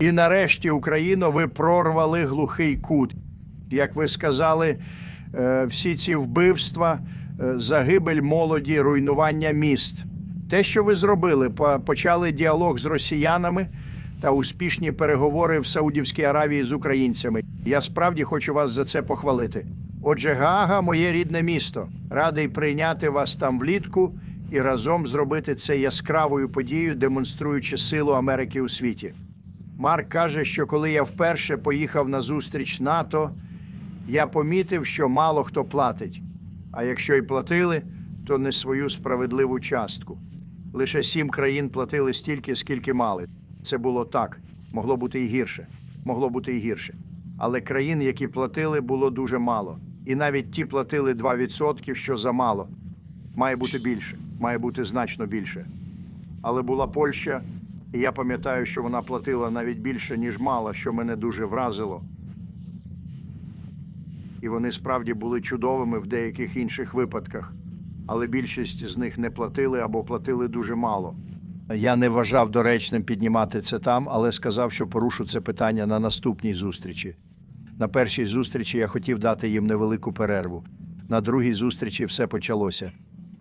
І нарешті, Україно, ви прорвали глухий кут. Як ви сказали, е, всі ці вбивства, е, загибель молоді, руйнування міст. Те, що ви зробили, почали діалог з росіянами та успішні переговори в Саудівській Аравії з українцями. Я справді хочу вас за це похвалити. Отже, Гаага, моє рідне місто. Радий прийняти вас там влітку і разом зробити це яскравою подією, демонструючи силу Америки у світі. Марк каже, що коли я вперше поїхав на зустріч НАТО, я помітив, що мало хто платить. А якщо й платили, то не свою справедливу частку. Лише сім країн платили стільки, скільки мали. Це було так. Могло бути і гірше. Могло бути і гірше. Але країн, які платили, було дуже мало. І навіть ті платили 2%, що замало. Має бути більше, має бути значно більше. Але була Польща, я пам'ятаю, що вона платила навіть більше, ніж мала, що мене дуже вразило. І вони справді були чудовими в деяких інших випадках, але більшість з них не платили або платили дуже мало. Я не вважав доречним піднімати це там, але сказав, що порушу це питання на наступній зустрічі. На першій зустрічі я хотів дати їм невелику перерву. На другій зустрічі все почалося,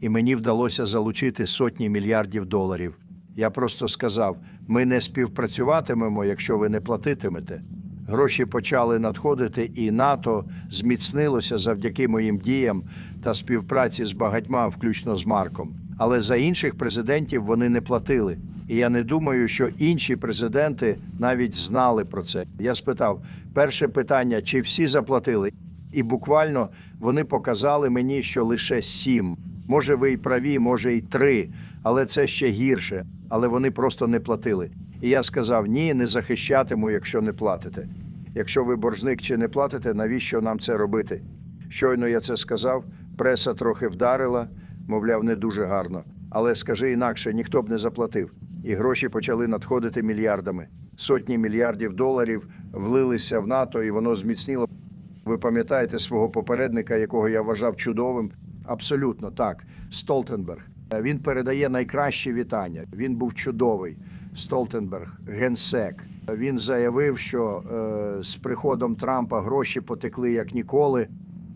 і мені вдалося залучити сотні мільярдів доларів. Я просто сказав: ми не співпрацюватимемо, якщо ви не платитимете. Гроші почали надходити, і НАТО зміцнилося завдяки моїм діям та співпраці з багатьма, включно з Марком. Але за інших президентів вони не платили. І я не думаю, що інші президенти навіть знали про це. Я спитав: перше питання: чи всі заплатили? І буквально вони показали мені, що лише сім. Може, ви й праві, може, й три, але це ще гірше. Але вони просто не платили. І я сказав: ні, не захищатиму, якщо не платите. Якщо ви боржник чи не платите, навіщо нам це робити? Щойно я це сказав, преса трохи вдарила, мовляв, не дуже гарно. Але скажи інакше, ніхто б не заплатив. І гроші почали надходити мільярдами. Сотні мільярдів доларів влилися в НАТО, і воно зміцніло. Ви пам'ятаєте свого попередника, якого я вважав чудовим? Абсолютно так. Столтенберг. Е, Він передає найкращі вітання. Він був чудовий. Столтенберг, генсек. Він заявив, що е, з приходом Трампа гроші потекли як ніколи.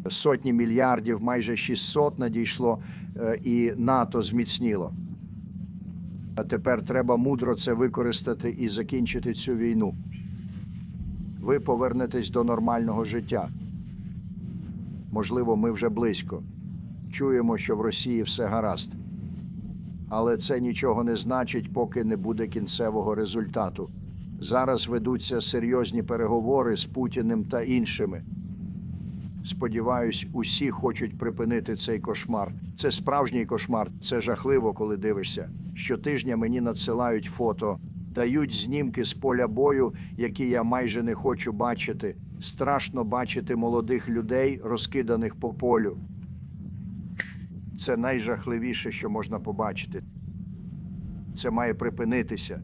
Сотні мільярдів, майже 600 надійшло, е, і НАТО зміцніло. А тепер треба мудро це використати і закінчити цю війну. Ви повернетесь до нормального життя. Можливо, ми вже близько. Чуємо, що в Росії все гаразд. Але це нічого не значить, поки не буде кінцевого результату. Зараз ведуться серйозні переговори з Путіним та іншими. Сподіваюсь, усі хочуть припинити цей кошмар. Це справжній кошмар. Це жахливо, коли дивишся. Щотижня мені надсилають фото, дають знімки з поля бою, які я майже не хочу бачити. Страшно бачити молодих людей, розкиданих по полю. Це найжахливіше, що можна побачити. Це має припинитися.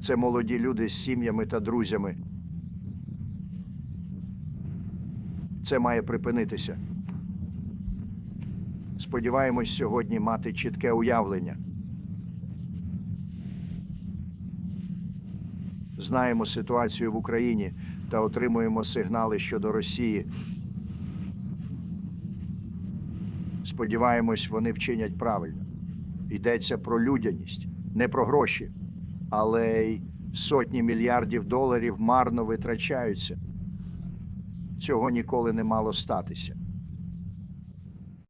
Це молоді люди з сім'ями та друзями. Це має припинитися. Сподіваємось сьогодні мати чітке уявлення. Знаємо ситуацію в Україні та отримуємо сигнали щодо Росії. Сподіваємось, вони вчинять правильно. Йдеться про людяність, не про гроші, але й сотні мільярдів доларів марно витрачаються. Цього ніколи не мало статися.